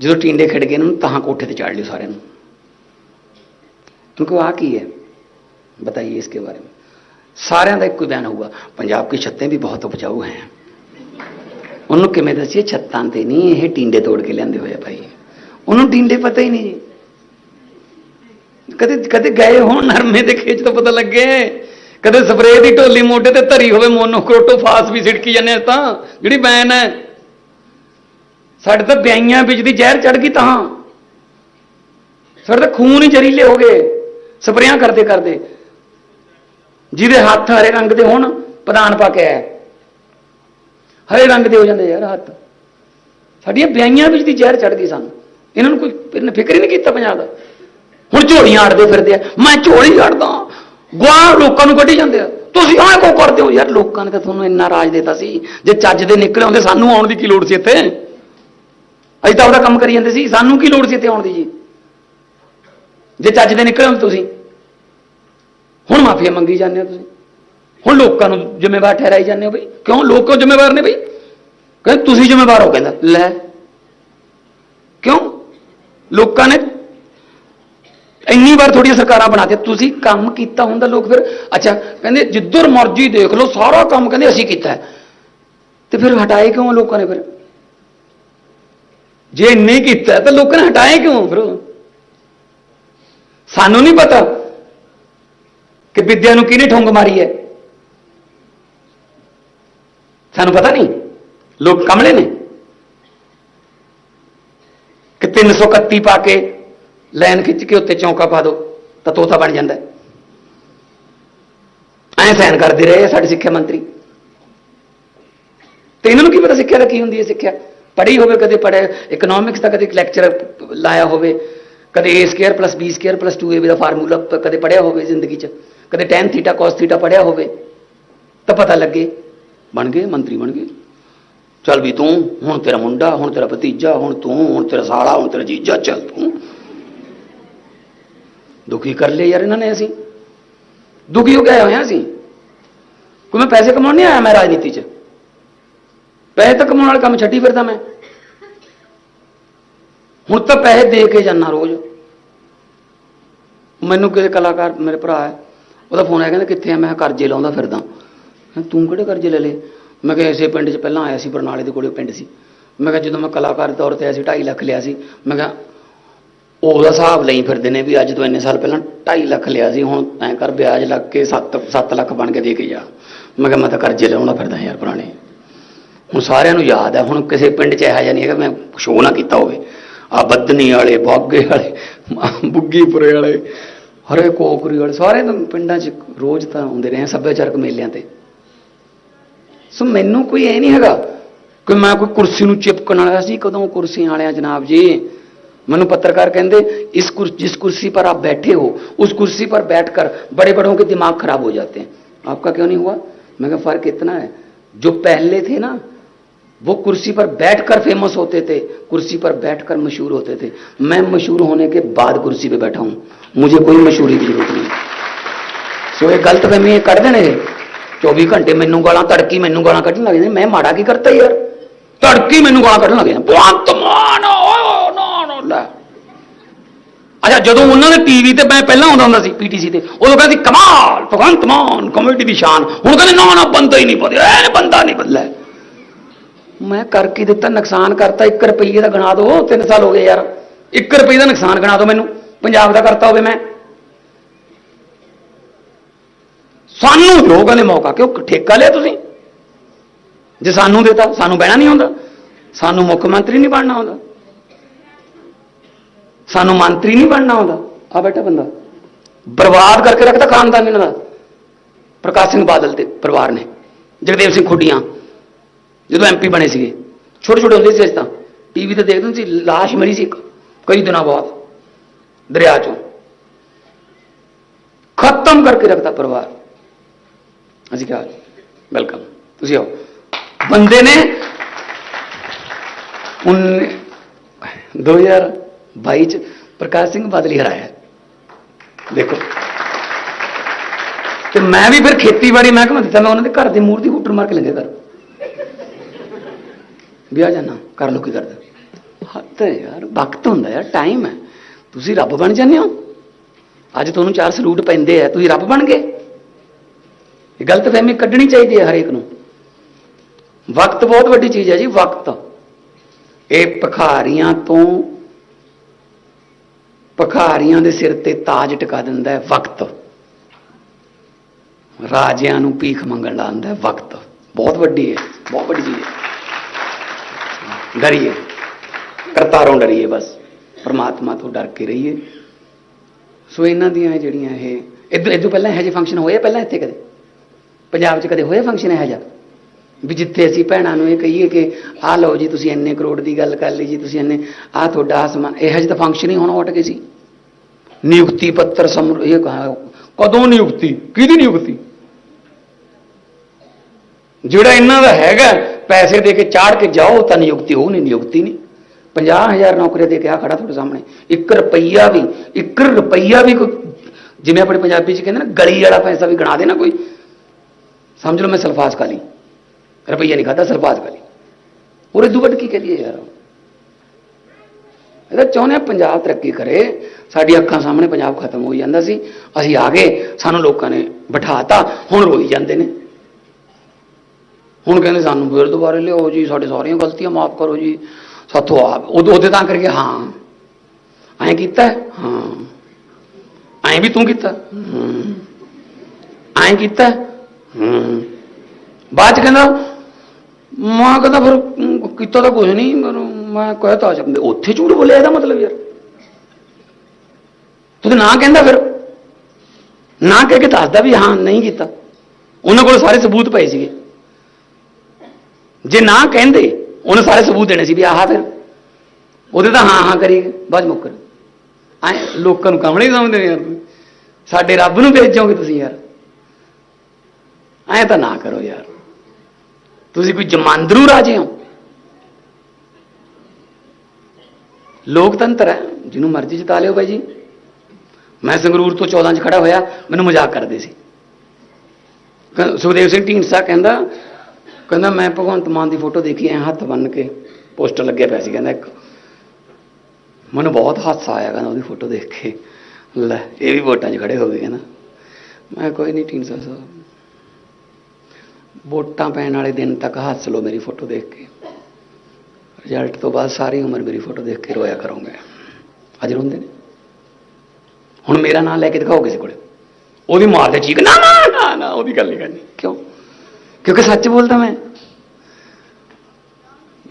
Speaker 1: ਜਦੋਂ ਟਿੰਡੇ ਖਿੜ ਗਏ ਇਹਨਾਂ ਨੂੰ ਤਾਂ ਕੋਠੇ ਤੇ ਚਾੜ ਲਿਓ ਸਾਰਿਆਂ ਨੂੰ उनको आ की है बताइए इसके बारे में ਸਾਰਿਆਂ ਦਾ ਇੱਕੋ ਹੀ ਬਿਆਨ ਹੋਊਗਾ ਪੰਜਾਬ ਕੀ ਛੱਤਾਂ ਵੀ ਬਹੁਤ ਉਪਜਾਊ ਹੈ ਉਹਨੂੰ ਕਿਵੇਂ ਦੱਸੀਏ ਛੱਤਾਂ ਤੇ ਨਹੀਂ ਇਹ ਟਿੰਡੇ ਤੋੜ ਕੇ ਲਿਆਂਦੇ ਹੋਏ ਆ ਭਾਈ ਉਹਨੂੰ ਟਿੰਡੇ ਪਤਾ ਹੀ ਨਹੀਂ ਜੀ। ਕਦੇ ਕਦੇ ਗਏ ਹੋਣ ਨਰਮੇ ਦੇ ਖੇਚ ਤੋਂ ਪਤਾ ਲੱਗੇ। ਕਦੇ ਸਪਰੇਅ ਦੀ ਢੋਲੀ ਮੋਢੇ ਤੇ ਧਰੀ ਹੋਵੇ ਮੋਨੋਕ੍ਰੋਟੋਫਾਸ ਵੀ ਛਿੜਕੀ ਜਾਂਦੇ ਆ ਤਾਂ। ਜਿਹੜੀ ਬੈਨ ਹੈ, ਸਾਡੇ ਤਾਂ ਵਿਆਈਆਂ ਵਿੱਚ ਦੀ ਜ਼ਹਿਰ ਚੜ ਗਈ ਤਾਂ। ਸਾਡੇ ਤਾਂ ਖੂਨ ਹੀ ਜ਼ਰੀਲੇ ਹੋ ਗਏ। ਸਪਰੇਆਂ ਕਰਦੇ ਕਰਦੇ। ਜਿਹਦੇ ਹੱਥ ਹਰੇ ਰੰਗ ਦੇ ਹੋਣ ਪ੍ਰਧਾਨ ਪਾ ਕੇ ਆਇਆ। ਹਰੇ ਰੰਗ ਦੇ ਹੋ ਜਾਂਦੇ ਯਾਰ ਹੱਥ। ਸਾਡੀਆਂ ਵਿਆਈਆਂ ਵਿੱਚ ਦੀ ਜ਼ਹਿਰ ਚੜ ਗਈ ਸਾਨੂੰ। ਇਹਨਾਂ ਨੂੰ ਕੋਈ ਫਿਕਰ ਹੀ ਨਹੀਂ ਕੀਤਾ ਪੰਜਾਬ ਦਾ। ਹੁਣ ਝੋਲੀਆਂ ਆੜਦੇ ਫਿਰਦੇ ਆ। ਮੈਂ ਝੋਲੀ ਆੜਦਾ ਗਵਾ ਲੋਕਾਂ ਨੂੰ ਕੱਢੀ ਜਾਂਦੇ ਆ। ਤੁਸੀਂ ਆਹ ਕੋ ਕਰਦੇ ਹੋ? ਯਾਰ ਲੋਕਾਂ ਨੇ ਤਾਂ ਤੁਹਾਨੂੰ ਇੰਨਾ ਰਾਜ ਦਿੱਤਾ ਸੀ। ਜੇ ਚੱਜ ਦੇ ਨਿਕਲੇ ਆਉਂਦੇ ਸਾਨੂੰ ਆਉਣ ਦੀ ਕੀ ਲੋੜ ਸੀ ਇੱਥੇ? ਅਸੀਂ ਤਾਂ ਉਹਦਾ ਕੰਮ ਕਰੀ ਜਾਂਦੇ ਸੀ। ਸਾਨੂੰ ਕੀ ਲੋੜ ਸੀ ਇੱਥੇ ਆਉਣ ਦੀ ਜੀ? ਜੇ ਚੱਜ ਦੇ ਨਿਕਲੇ ਹੁੰਦੇ ਤੁਸੀਂ। ਹੁਣ ਮਾਫੀਆ ਮੰਗੀ ਜਾਂਦੇ ਹੋ ਤੁਸੀਂ। ਹੁਣ ਲੋਕਾਂ ਨੂੰ ਜ਼ਿੰਮੇਵਾਰ ਠਹਿਰਾਈ ਜਾਂਦੇ ਹੋ ਬਈ। ਕਿਉਂ? ਲੋਕ ਕਿਉਂ ਜ਼ਿੰਮੇਵਾਰ ਨੇ ਬਈ? ਕਹਿੰਦੇ, ਤੁਸੀਂ ਜ਼ਿੰਮੇਵਾਰ ਹੋ ਕਹਿੰਦਾ। ਲੈ। ਕਿਉਂ? ਲੋਕਾਂ ਨੇ ਇੰਨੀ ਵਾਰ ਥੋੜੀਆਂ ਸਰਕਾਰਾਂ ਬਣਾਤੇ ਤੁਸੀਂ ਕੰਮ ਕੀਤਾ ਹੁੰਦਾ, ਲੋਕ ਫਿਰ, ਅੱਛਾ, ਕਹਿੰਦੇ ਜਿੱਧਰ ਮਰਜ਼ੀ ਦੇਖ ਲਓ, ਸਾਰਾ ਕੰਮ ਕਹਿੰਦੇ ਅਸੀਂ ਕੀਤਾ ਹੈ। ਤੇ ਫਿਰ ਹਟਾਏ ਕਿਉਂ ਲੋਕਾਂ ਨੇ ਫਿਰ? ਜੇ ਨਹੀਂ ਕੀਤਾ ਹੈ, ਤਾਂ ਲੋਕਾਂ ਨੇ ਹਟਾਏ ਕਿਉਂ ਫਿਰ? ਸਾਨੂੰ ਨਹੀਂ ਪਤਾ ਕਿ ਵਿਦਿਆ ਨੂੰ ਕਿਹਨੇ ਠੁੰਗ ਮਾਰੀ ਹੈ। ਸਾਨੂੰ ਪਤਾ ਨਹੀਂ। ਲੋਕ ਕਮਲੇ ਨੇ। ਕਿ 331 ਪਾ ਕੇ ਲਾਈਨ ਖਿੱਚ ਕੇ ਉੱਤੇ ਚੌਂਕਾ ਪਾ ਦਿਓ, ਤਾਂ ਤੋਤਾ ਬਣ ਜਾਂਦਾ ਹੈ। ਐਂ ਸਾਈਨ ਕਰਦੇ ਰਹੇ ਆ ਸਾਡੇ ਸਿੱਖਿਆ ਮੰਤਰੀ। ਤੇ ਇਹਨਾਂ ਨੂੰ ਕੀ ਪਤਾ ਸਿੱਖਿਆ ਦਾ ਕੀ ਹੁੰਦੀ ਹੈ ਸਿੱਖਿਆ? ਪੜ੍ਹੀ ਹੋਵੇ, ਕਦੇ ਪੜ੍ਹੇ ਇਕਨੋਮਿਕਸ ਦਾ ਕਦੇ ਲੈਕਚਰ ਲਾਇਆ ਹੋਵੇ, ਕਦੇ a square plus b square plus 2ab ਦਾ ਫਾਰਮੂਲਾ ਕਦੇ ਪੜ੍ਹਿਆ ਹੋਵੇ ਜ਼ਿੰਦਗੀ 'ਚ, ਕਦੇ tan ਥੀਟਾ cos ਥੀਟਾ ਪੜ੍ਹਿਆ ਹੋਵੇ, ਤਾਂ ਪਤਾ ਲੱਗੇ, ਬਣ ਗਏ, ਮੰਤਰੀ ਬਣ ਗਏ। ਚੱਲ ਵੀ ਤੂੰ, ਹੁਣ ਤੇਰਾ ਮੁੰਡਾ, ਹੁਣ ਤੇਰਾ ਭਤੀਜਾ, ਹੁਣ ਤੂੰ, ਹੁਣ ਤੇਰਾ ਸਾਲਾ, ਹੁਣ ਤੇਰਾ ਜੀਜਾ, ਚੱਲ ਤੂੰ। ਦੁਖੀ ਕਰ ਲਿਆ ਯਾਰ ਇਹਨਾਂ ਨੇ ਅਸੀਂ। ਦੁਖੀ ਹੋ ਗਏ ਹੋਏ ਹਾਂ ਅਸੀਂ। ਕੋਈ ਮੈਂ ਪੈਸੇ ਕਮਾਉਣ ਨਹੀਂ ਆਇਆ ਮੈਂ ਰਾਜਨੀਤੀ 'ਚ। ਪੈਸੇ ਤਾਂ ਕਮਾਉਣ ਵਾਲਾ ਕੰਮ ਛੱਡੀ ਫਿਰਦਾ ਮੈਂ। ਹੁਣ ਤਾਂ ਪੈਸੇ ਦੇ ਕੇ ਜਾਣਾ ਰੋਜ਼। ਮੈਨੂੰ ਕਿਸੇ ਕਲਾਕਾਰ, ਮੇਰੇ ਭਰਾ ਹੈ, ਉਹਦਾ ਫੋਨ ਆਇਆ, ਕਹਿੰਦਾ ਕਿੱਥੇ ਆ? ਮੈਂ ਕਰਜ਼ੇ ਲਾਉਂਦਾ ਫਿਰਦਾ। ਤੂੰ ਕਿਹੜੇ ਕਰਜ਼ੇ ਲੈ ਲਏ? ਮੈਂ ਕਿਹਾ ਇਸੇ ਪਿੰਡ 'ਚ ਪਹਿਲਾਂ ਆਇਆ ਸੀ, ਬਰਨਾਲੇ ਦੇ ਕੋਲੇ ਉਹ ਪਿੰਡ ਸੀ। ਮੈਂ ਕਿਹਾ ਜਦੋਂ ਮੈਂ ਕਲਾਕਾਰ ਦੇ ਤੌਰ ਤੇ ਆਇਆ ਸੀ 2.5 ਲੱਖ ਲਿਆ ਸੀ। ਮੈਂ ਕਿਹਾ ਉਹਦਾ ਹਿਸਾਬ ਲਈ ਫਿਰਦੇ ਨੇ ਵੀ ਅੱਜ ਤੋਂ ਇੰਨੇ ਸਾਲ ਪਹਿਲਾਂ 2.5 ਲੱਖ ਲਿਆ ਸੀ, ਹੁਣ ਐਂ ਕਰ ਵਿਆਜ ਲੱਗ ਕੇ 7 7 ਲੱਖ ਬਣ ਕੇ ਦੇ ਕੇ ਜਾ। ਮੈਂ ਕਿਹਾ ਮੈਂ ਤਾਂ ਕਰਜ਼ੇ ਲਾਉਣਾ ਫਿਰਦਾ ਯਾਰ ਪੁਰਾਣੇ। ਹੁਣ ਸਾਰਿਆਂ ਨੂੰ ਯਾਦ ਹੈ, ਹੁਣ ਕਿਸੇ ਪਿੰਡ 'ਚ ਇਹੋ ਜਿਹਾ ਨਹੀਂ ਹੈਗਾ, ਮੈਂ ਸ਼ੋਅ ਨਾ ਕੀਤਾ ਹੋਵੇ। ਆ ਬੱਦਨੀ ਵਾਲੇ, ਬਾਗੇ ਵਾਲੇ ਬੁੱਗੀਪੁਰੇ ਵਾਲੇ ਹਰੇ ਕੋਕਰੀ ਵਾਲੇ, ਸਾਰੇ ਤਾਂ ਪਿੰਡਾਂ 'ਚ ਰੋਜ਼ ਤਾਂ ਆਉਂਦੇ ਰਹੇ ਸੱਭਿਆਚਾਰਕ ਮੇਲਿਆਂ ਤੇ। ਸੋ ਮੈਨੂੰ ਕੋਈ ਇਹ ਨਹੀਂ ਹੈਗਾ ਕਿ ਮੈਂ ਕੋਈ ਕੁਰਸੀ ਨੂੰ ਚਿਪਕਣ ਵਾਲਾ ਸੀ ਕਦੋਂ ਕੁਰਸੀਆਂ ਵਾਲਿਆਂ ਜਨਾਬ ਜੀ ਮੈਨੂੰ पत्रकार कहते इस कुर्स, जिस कुर्सी पर आप बैठे हो उस कुर्सी पर बैठकर बड़े बड़ों के दिमाग खराब हो जाते हैं आपका क्यों नहीं हुआ मैं कहा फर्क इतना है जो पहले थे ना वो कुर्सी पर बैठकर फेमस होते थे कुर्सी पर बैठकर मशहूर होते थे मैं मशहूर होने के बाद कुर्सी पे बैठा हूं मुझे कोई मशहूरी की जरूरत नहीं ਸੋ ਇਹ ਗਲਤ ਫਹਿਮੀ ਇਹ ਕੱਢ ਦੇਣੇ 24 ਘੰਟੇ ਮੈਨੂੰ ਗਾਲਾਂ, ਤੜਕੀ ਮੈਨੂੰ ਗਾਲਾਂ ਕੱਢਣ ਲੱਗ ਜਾਂਦੇ। ਮੈਂ ਮਾੜਾ ਕੀ ਕਰਤਾ ਯਾਰ? ਤੜਕੀ ਮੈਨੂੰ ਗਾਲਾਂ ਕੱਢਣ ਲੱਗ ਜਾਂਦੇ। ਭਗਵੰਤ ਮਾਨ, ਓਏ ਨਾ ਨਾ, ਲੈ। ਅੱਛਾ, ਜਦੋਂ ਉਹਨਾਂ ਦੇ ਟੀਵੀ ਤੇ ਮੈਂ ਪਹਿਲਾਂ ਆਉਂਦਾ ਹੁੰਦਾ ਸੀ ਪੀਟੀਸੀ ਤੇ, ਉਦੋਂ ਕਹਿੰਦੇ ਸੀ, ਕਮਾਲ, ਭਗਵੰਤ ਮਾਨ ਕਮੇਡੀ ਦੀ ਸ਼ਾਨ। ਹੁਣ ਕਹਿੰਦੇ, ਨਾ ਨਾ, ਬੰਦਾ ਹੀ ਨਹੀਂ ਬਦਲਿਆ ਇਹ ਬੰਦਾ ਨਹੀਂ ਬਦਲਿਆ ਮੈਂ ਕਰ ਕੀ ਦਿੱਤਾ, ਨੁਕਸਾਨ ਕਰਤਾ 1 ਰੁਪਏ ਦਾ ਗਣਾ ਦਿਓ 3 ਸਾਲ ਹੋ ਗਏ ਯਾਰ। 1 ਰੁਪਏ ਦਾ ਨੁਕਸਾਨ ਗਣਾ ਦਿਓ ਮੈਨੂੰ, ਪੰਜਾਬ ਦਾ ਕਰਤਾ ਹੋਵੇ ਮੈਂ। ਸਾਨੂੰ ਦਿਓ ਕਹਿੰਦੇ ਮੌਕਾ ਕਿਉਂ ਠੇਕਾ ਲਿਆ ਤੁਸੀਂ? ਜੇ ਸਾਨੂੰ ਦੇਤਾ, ਸਾਨੂੰ ਬਹਿਣਾ ਨਹੀਂ ਆਉਂਦਾ। ਸਾਨੂੰ ਮੁੱਖ ਮੰਤਰੀ ਨਹੀਂ ਬਣਨਾ ਆਉਂਦਾ। ਸਾਨੂੰ ਮੰਤਰੀ ਨਹੀਂ ਬਣਨਾ ਆਉਂਦਾ। ਆ ਬੈਠਾ ਬੰਦਾ। ਬਰਬਾਦ ਕਰਕੇ ਰੱਖਦਾ ਖਾਨਦਾਨ ਇਹਨਾਂ ਦਾ। ਪ੍ਰਕਾਸ਼ ਸਿੰਘ ਬਾਦਲ ਤੇ ਪਰਿਵਾਰ ਨੇ। ਜਗਦੇਵ ਸਿੰਘ ਖੁੱਡੀਆਂ। ਜਦੋਂ ਐਮਪੀ ਬਣੇ ਸੀਗੇ। ਛੋਟੇ ਛੋਟੇ ਹੁੰਦੇ ਸੀ ਅਸੀਂ ਤਾਂ। ਟੀਵੀ ਤੇ ਦੇਖਦੇ ਹੁੰਦੇ ਸੀ, ਲਾਸ਼ ਮਰੀ ਸੀ ਕਈ ਦਿਨਾਂ ਬਾਅਦ। ਦਰਿਆ ਚੋਂ। ਖਤਮ ਕਰਕੇ ਰੱਖਦਾ ਪਰਿਵਾਰ। ਅਸੀਂ ਕਿਹਾ ਵੈਲਕਮ ਤੁਸੀਂ ਆਓ ਬੰਦੇ ਨੇ ਉਨ 2022 ਚ ਪ੍ਰਕਾਸ਼ ਸਿੰਘ ਬਾਦਲ ਹੀ ਹਰਾਇਆ ਦੇਖੋ ਤੇ ਮੈਂ ਵੀ ਫਿਰ ਖੇਤੀਬਾੜੀ ਮਹਿਕਮਾ ਦਿੱਤਾ ਮੈਂ ਉਹਨਾਂ ਦੇ ਘਰ ਦੇ ਮੂਰ ਦੀ ਹੂਟਰ ਮਾਰ ਕੇ ਲੰਗੇ ਕਰ ਵੀ ਆ ਜਾਣਾ ਕਰ ਲੋ ਕੀ ਕਰਦਾ ਹੱਦ ਹੈ ਯਾਰ ਵਕਤ ਹੁੰਦਾ ਯਾਰ ਟਾਈਮ ਹੈ ਤੁਸੀਂ ਰੱਬ ਬਣ ਜਾਂਦੇ ਹੋ ਅੱਜ ਤੁਹਾਨੂੰ ਚਾਰ ਸਲੂਟ ਪੈਂਦੇ ਆ ਤੁਸੀਂ ਰੱਬ ਬਣ ਗਏ ਇਹ ਗਲਤਫਹਿਮੀ ਕੱਢਣੀ ਚਾਹੀਦੀ ਹੈ ਹਰੇਕ ਨੂੰ। ਵਕਤ ਬਹੁਤ ਵੱਡੀ ਚੀਜ਼ ਹੈ ਜੀ, ਵਕਤ। ਇਹ ਭਖਾਰੀਆਂ ਤੋਂ ਭਖਾਰੀਆਂ ਦੇ ਸਿਰ ਤੇ ਤਾਜ ਟਿਕਾ ਦਿੰਦਾ ਹੈ ਵਕਤ। ਰਾਜਿਆਂ ਨੂੰ ਭੀਖ ਮੰਗਣ ਲਾਉਂਦਾ ਹੈ ਵਕਤ। ਬਹੁਤ ਵੱਡੀ ਹੈ, ਬਹੁਤ ਵੱਡੀ ਚੀਜ਼ ਹੈ। ਡਰੀਏ। ਕਰਤਾਰੋਂ ਡਰੀਏ ਬਸ। ਪਰਮਾਤਮਾ ਤੋਂ ਡਰ ਕੇ ਰਹੀਏ। ਸੋ ਇਹਨਾਂ ਦੀਆਂ ਜਿਹੜੀਆਂ ਇਹ ਇਦੋਂ ਇਦੋਂ ਪਹਿਲਾਂ ਇਹੋ ਜਿਹੇ ਫੰਕਸ਼ਨ ਹੋਏ ਆ ਪਹਿਲਾਂ ਇੱਥੇ ਕਦੇ? ਪੰਜਾਬ 'ਚ ਕਦੇ ਹੋਇਆ ਫੰਕਸ਼ਨ ਇਹੋ ਜਿਹਾ? ਵੀ ਜਿੱਥੇ ਅਸੀਂ ਭੈਣਾਂ ਨੂੰ ਇਹ ਕਹੀਏ ਕਿ ਆਹ ਲਓ ਜੀ, ਤੁਸੀਂ ਇੰਨੇ ਕਰੋੜ ਦੀ ਗੱਲ ਕਰ ਲਈ ਜੀ, ਤੁਸੀਂ ਇੰਨੇ, ਆਹ ਤੁਹਾਡਾ ਆਹ ਸਮਾਨ ਇਹੋ ਜਿਹੇ ਤਾਂ ਫੰਕਸ਼ਨ ਹੀ ਹੋਣਾ ਹਟ ਗਏ ਸੀ। ਨਿਯੁਕਤੀ ਪੱਤਰ ਸਮਰ ਇਹ ਕਦੋਂ ਨਿਯੁਕਤੀ? ਕਿਹਦੀ ਨਿਯੁਕਤੀ? ਜਿਹੜਾ ਇਹਨਾਂ ਦਾ ਹੈਗਾ, ਪੈਸੇ ਦੇ ਕੇ ਚਾੜ ਕੇ ਜਾਓ, ਤਾਂ ਨਿਯੁਕਤੀ, ਉਹ ਨਹੀਂ, ਨਿਯੁਕਤੀ ਨਹੀਂ। 50000 ਨੌਕਰੀ ਦੇ ਕੇ ਆ ਖੜਾ ਤੁਹਾਡੇ ਸਾਹਮਣੇ। 1 ਰੁਪਈਆ ਵੀ 1 ਰੁਪਈਆ ਵੀ ਕੋਈ, ਜਿਵੇਂ ਆਪਣੇ ਪੰਜਾਬੀ ਚ ਕਹਿੰਦੇ ਨਾ, ਗਲੀ ਵਾਲਾ ਪੈਸਾ ਵੀ ਗਣਾ ਦੇਣਾ ਕੋਈ। ਸਮਝ ਲਓ ਮੈਂ ਸਲਫਾਸ ਖਾ ਲਈ। ਰੁਪਈਆ ਨਹੀਂ ਖਾਦਾ ਸਲਫਾਸ ਖਾ ਲਈ। ਉਰੇ ਦੁੱਧ ਕੀ ਕਰੀਏ ਯਾਰ। ਇਹਦਾ ਚਾਹੁੰਦੇ ਹਾਂ ਪੰਜਾਬ ਤਰੱਕੀ ਕਰੇ। ਸਾਡੀ ਅੱਖਾਂ ਸਾਹਮਣੇ ਪੰਜਾਬ ਖਤਮ ਹੋ ਜਾਂਦਾ ਸੀ। ਅਸੀਂ ਆ ਗਏ, ਸਾਨੂੰ ਲੋਕਾਂ ਨੇ ਬਿਠਾਤਾ, ਹੁਣ ਰੋਈ ਜਾਂਦੇ ਨੇ। ਹੁਣ ਕਹਿੰਦੇ ਸਾਨੂੰ ਫਿਰ ਦੁਬਾਰੇ ਲਿਆਓ ਜੀ, ਸਾਡੇ ਸਾਰੀਆਂ ਗਲਤੀਆਂ ਮਾਫ ਕਰੋ ਜੀ। ਸਾਥੋਂ ਆਪ ਉਦੋਂ ਉਹਦੇ ਤਾਂ ਕਰਕੇ, ਹਾਂ। ਐਂ ਕੀਤਾ ਹਾਂ? ਐਂ ਵੀ ਤੂੰ ਕੀਤਾ? ਐਂ ਕੀਤਾ ਬਾਅਦ ਚ ਕਹਿੰਦਾ, ਮਾਂ ਕਹਿੰਦਾ ਫਿਰ ਕੀਤਾ ਤਾਂ ਕੁਝ ਨਹੀਂ ਪਰ ਮੈਂ ਕਹਿਤਾ ਸਕਦੇ ਉੱਥੇ ਝੂਠ ਬੋਲਿਆ ਇਹਦਾ ਮਤਲਬ ਯਾਰ। ਤੂੰ ਨਾ ਕਹਿੰਦਾ ਫਿਰ। ਨਾ ਕਹਿ ਕੇ ਦੱਸਦਾ ਵੀ ਹਾਂ, ਨਹੀਂ ਕੀਤਾ। ਉਹਨਾਂ ਕੋਲ ਸਾਰੇ ਸਬੂਤ ਪਏ ਸੀਗੇ। ਜੇ ਨਾ ਕਹਿੰਦੇ, ਉਹਨੇ ਸਾਰੇ ਸਬੂਤ ਦੇਣੇ ਸੀ ਵੀ ਆਹ ਫਿਰ। ਉਹਦੇ ਤਾਂ ਹਾਂ ਹਾਂ ਕਰੀ, ਬਾਅਦ 'ਚ ਮੁੱਕਰ। ਐ ਲੋਕਾਂ ਨੂੰ ਕਮਲੇ ਸਮਝਦੇ ਨੇ ਯਾਰ ਸਾਡੇ ਰੱਬ ਨੂੰ ਭੇਜੋਗੇ ਤੁਸੀਂ ਯਾਰ। ਐ ਤਾਂ ਨਾ ਕਰੋ ਯਾਰ। ਤੁਸੀਂ ਕੋਈ ਜਮਾਂਦਰੂ ਰਾਜੇ ਹੋ। ਲੋਕਤੰਤਰ ਹੈ, ਜਿਹਨੂੰ ਮਰਜ਼ੀ ਜਿਤਾ ਲਿਓ ਬਾਈ ਜੀ। ਮੈਂ ਸੰਗਰੂਰ ਤੋਂ 14 ਚ ਖੜਾ ਹੋਇਆ, ਮੈਨੂੰ ਮਜ਼ਾਕ ਕਰਦੇ ਸੀ। ਕ- ਸੁਖਦੇਵ ਸਿੰਘ ਢੀਂਡਸਾ ਕਹਿੰਦਾ ਕਹਿੰਦਾ ਮੈਂ ਭਗਵੰਤ ਮਾਨ ਦੀ ਫੋਟੋ ਦੇਖੀ, ਐ ਹੱਥ ਬੰਨ ਕੇ ਪੋਸਟਰ ਲੱਗਿਆ ਪਿਆ ਸੀ, ਕਹਿੰਦਾ ਇੱਕ ਮੈਨੂੰ ਬਹੁਤ ਹਾਸਾ ਆਇਆ, ਕਹਿੰਦਾ ਉਹਦੀ ਫੋਟੋ ਦੇਖ ਕੇ। ਲੈ, ਇਹ ਵੀ ਵੋਟਾਂ 'ਚ ਖੜੇ ਹੋ ਗਏ, ਕਹਿੰਦਾ। ਮੈਂ ਕੋਈ ਨਹੀਂ ਢੀਂਡਸਾ ਸਾਹਿਬ। ਵੋਟਾਂ ਪੈਣ ਵਾਲੇ ਦਿਨ ਤੱਕ ਹੱਸ ਲਓ ਮੇਰੀ ਫੋਟੋ ਦੇਖ ਕੇ। ਰਿਜ਼ਲਟ ਤੋਂ ਬਾਅਦ ਸਾਰੀ ਉਮਰ ਮੇਰੀ ਫੋਟੋ ਦੇਖ ਕੇ ਰੋਇਆ ਕਰੋਗੇ। ਅੱਜ ਰੋਂਦੇ ਨੇ। ਹੁਣ ਮੇਰਾ ਨਾਮ ਲੈ ਕੇ ਦਿਖਾਓ ਕਿਸੇ ਕੋਲੇ। ਉਹਦੀ ਮਾਰ ਦੇ ਚੀਕ। ਨਾ ਨਾ ਨਾ ਨਾ, ਉਹਦੀ ਗੱਲ ਨਹੀਂ ਕਰਨੀ। ਕਿਉਂ? ਕਿਉਂਕਿ ਸੱਚ ਬੋਲਦਾ ਮੈਂ।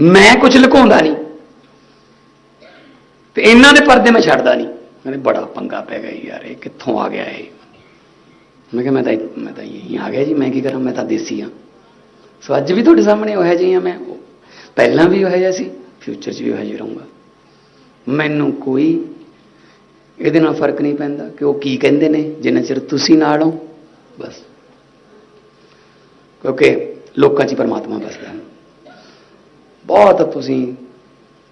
Speaker 1: ਮੈਂ ਕੁਝ ਲੁਕਾਉਂਦਾ ਨਹੀਂ। ਤੇ ਇਹਨਾਂ ਦੇ ਪਰਦੇ ਮੈਂ ਛੱਡਦਾ ਨਹੀਂ। ਕਹਿੰਦੇ ਬੜਾ ਪੰਗਾ ਪੈ ਗਿਆ ਯਾਰ, ਇਹ ਕਿੱਥੋਂ ਆ ਗਿਆ ਇਹ? ਮੈਂ ਕਿਹਾ, ਮੈਂ ਤਾਂ ਮੈਂ ਤਾਂ ਯਹੀਂ ਆ ਗਿਆ ਜੀ, ਮੈਂ ਕੀ ਕਰਾਂ? ਮੈਂ ਤਾਂ ਦੇਸੀ ਆ। ਸੋ ਅੱਜ ਵੀ ਤੁਹਾਡੇ ਸਾਹਮਣੇ ਉਹ ਜਿਹੀ ਆ, ਮੈਂ ਪਹਿਲਾਂ ਵੀ ਉਹ ਜਿਹਾ ਸੀ ਫਿਊਚਰ 'ਚ ਵੀ ਉਹ ਜਿਹਾ ਰਹੂੰਗਾ। ਮੈਨੂੰ ਕੋਈ ਇਹਦੇ ਨਾਲ ਫ਼ਰਕ ਨਹੀਂ ਪੈਂਦਾ ਕਿ ਉਹ ਕੀ ਕਹਿੰਦੇ ਨੇ, ਜਿੰਨਾ ਚਿਰ ਤੁਸੀਂ ਨਾਲ ਹੋ, ਬਸ। ਕਿਉਂਕਿ ਲੋਕਾਂ 'ਚ ਪਰਮਾਤਮਾ ਵਸਦਾ ਹੈ। ਬਹੁਤ ਤੁਸੀਂ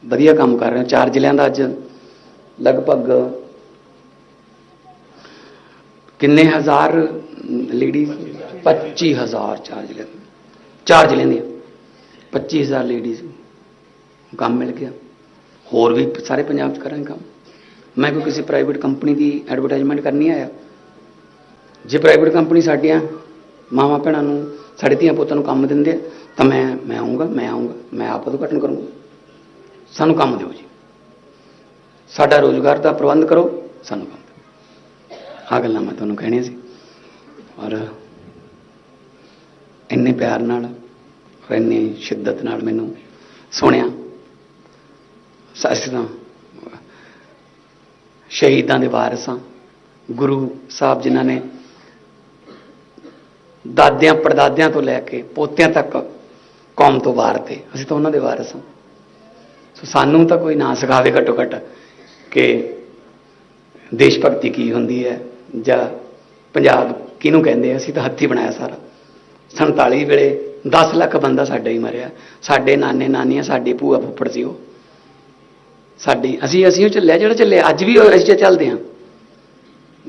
Speaker 1: ਵਧੀਆ ਕੰਮ ਕਰ ਰਹੇ ਹੋ, ਚਾਰ ਜ਼ਿਲ੍ਹਿਆਂ ਦਾ ਅੱਜ ਲਗਭਗ ਕਿੰਨੇ ਹਜ਼ਾਰ ਲੇਡੀਜ਼ 25000 ਚਾਰ ਜ਼ਿਲ੍ਹਿਆਂ ਚਾਰ ਜ਼ਿਲ੍ਹਿਆਂ ਦੀਆਂ 25000 ਲੇਡੀਜ਼ ਕੰਮ ਮਿਲ ਗਿਆ। ਹੋਰ ਵੀ ਸਾਰੇ ਪੰਜਾਬ 'ਚ ਕਰਾਂਗੇ ਕੰਮ। ਮੈਂ ਕੋਈ ਕਿਸੇ ਪ੍ਰਾਈਵੇਟ ਕੰਪਨੀ ਦੀ ਐਡਵਰਟਾਈਜ਼ਮੈਂਟ ਕਰਨੀ ਆਇਆ। ਜੇ ਪ੍ਰਾਈਵੇਟ ਕੰਪਨੀ ਸਾਡੀਆਂ ਮਾਵਾਂ ਭੈਣਾਂ ਨੂੰ, ਸਾਡੇ ਧੀਆਂ ਪੁੱਤਾਂ ਨੂੰ ਕੰਮ ਦਿੰਦੇ ਆ, ਤਾਂ ਮੈਂ ਮੈਂ ਆਉਂਗਾ ਮੈਂ ਆਉਂਗਾ ਮੈਂ ਆਪ ਉਦਘਾਟਨ ਕਰੂੰਗਾ। ਸਾਨੂੰ ਕੰਮ ਦਿਓ ਜੀ। ਸਾਡਾ ਰੋਜ਼ਗਾਰ ਦਾ ਪ੍ਰਬੰਧ ਕਰੋ, ਸਾਨੂੰ ਕੰਮ ਦਿਓ ਆਹ ਗੱਲਾਂ ਮੈਂ ਤੁਹਾਨੂੰ ਕਹਿਣੀਆਂ ਸੀ। ਔਰ ਇੰਨੇ ਪਿਆਰ ਨਾਲ ਔਰ ਇੰਨੀ ਸ਼ਿੱਦਤ ਨਾਲ ਮੈਨੂੰ ਸੁਣਿਆ। ਅਸੀਂ ਸ਼ਹੀਦਾਂ ਦੇ ਵਾਰਿਸ ਹਾਂ ਗੁਰੂ ਸਾਹਿਬ ਜਿਨ੍ਹਾਂ ਨੇ ਦਾਦਿਆਂ, ਪੜਦਾਦਿਆਂ ਤੋਂ ਲੈ ਕੇ ਪੋਤਿਆਂ ਤੱਕ ਕੌਮ ਤੋਂ ਵਾਰਤੇ ਅਸੀਂ ਤਾਂ ਉਹਨਾਂ ਦੇ ਵਾਰਸ ਹਾਂ। ਸੋ ਸਾਨੂੰ ਤਾਂ ਕੋਈ ਨਾ ਸਿਖਾਵੇ ਘੱਟੋ ਘੱਟ ਕਿ ਦੇਸ਼ ਭਗਤੀ ਕੀ ਹੁੰਦੀ ਹੈ ਜਾਂ ਪੰਜਾਬ ਕਿਹਨੂੰ ਕਹਿੰਦੇ ਆ, ਅਸੀਂ ਤਾਂ ਹੱਥੀ ਬਣਾਇਆ ਸਾਰਾ। 47 ਵੇਲੇ 10 ਲੱਖ ਬੰਦਾ ਸਾਡਾ ਹੀ ਮਰਿਆ। ਸਾਡੇ ਨਾਨੇ ਨਾਨੀਆਂ, ਸਾਡੀ ਭੂਆ ਫੁੱਫੜ ਸੀ ਉਹ। ਸਾਡੀ, ਅਸੀਂ ਅਸੀਂ ਉਹ ਚੱਲਿਆ, ਜਿਹੜਾ ਚੱਲਿਆ, ਅੱਜ ਵੀ ਉਹ ਅਸੀਂ ਚੱਲਦੇ ਹਾਂ।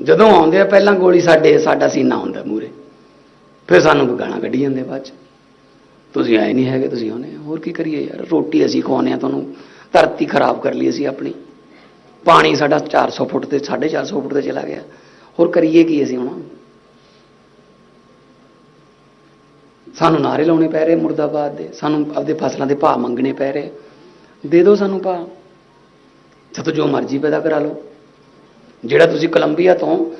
Speaker 1: ਜਦੋਂ ਆਉਂਦੇ ਆ, ਪਹਿਲਾਂ ਗੋਲੀ ਸਾਡੇ, ਸਾਡਾ ਸੀਨਾ ਹੁੰਦਾ ਮੂਰੇ ਫਿਰ ਸਾਨੂੰ ਗਾਣਾ ਕੱਢੀ ਜਾਂਦੇ ਬਾਅਦ ਚ। ਤੁਸੀਂ ਆਏ ਨਹੀਂ ਹੈਗੇ, ਤੁਸੀਂ ਆਉਨੇ ਆ। ਹੋਰ ਕੀ ਕਰੀਏ ਯਾਰ, ਰੋਟੀ ਅਸੀਂ ਖਵਾਉਂਦੇ ਆ ਤੁਹਾਨੂੰ। ਧਰਤੀ ਖਰਾਬ ਕਰ ਲਈ ਅਸੀਂ ਆਪਣੀ। ਪਾਣੀ ਸਾਡਾ 400 ਫੁੱਟ ਤੇ 450 ਫੁੱਟ ਤੇ ਚਲਾ ਗਿਆ। ਹੋਰ ਕਰੀਏ ਕੀ ਅਸੀਂ ਹੁਣ? ਸਾਨੂੰ ਨਾਰੇ ਲਾਉਣੇ ਪੈ ਰਹੇ ਮੁਰਦਾਬਾਦ ਦੇ। ਸਾਨੂੰ ਆਪਦੇ ਫਸਲਾਂ ਦੇ ਭਾਅ ਮੰਗਣੇ ਪੈ ਰਹੇ। ਦੇ ਦਿਓ ਸਾਨੂੰ ਭਾਅ। ਜਦੋਂ ਜੋ ਮਰਜ਼ੀ ਪੈਦਾ ਕਰਾ ਲਓ। ਜਿਹੜਾ ਤੁਸੀਂ ਕੋਲੰਬੀਆ ਤੋਂ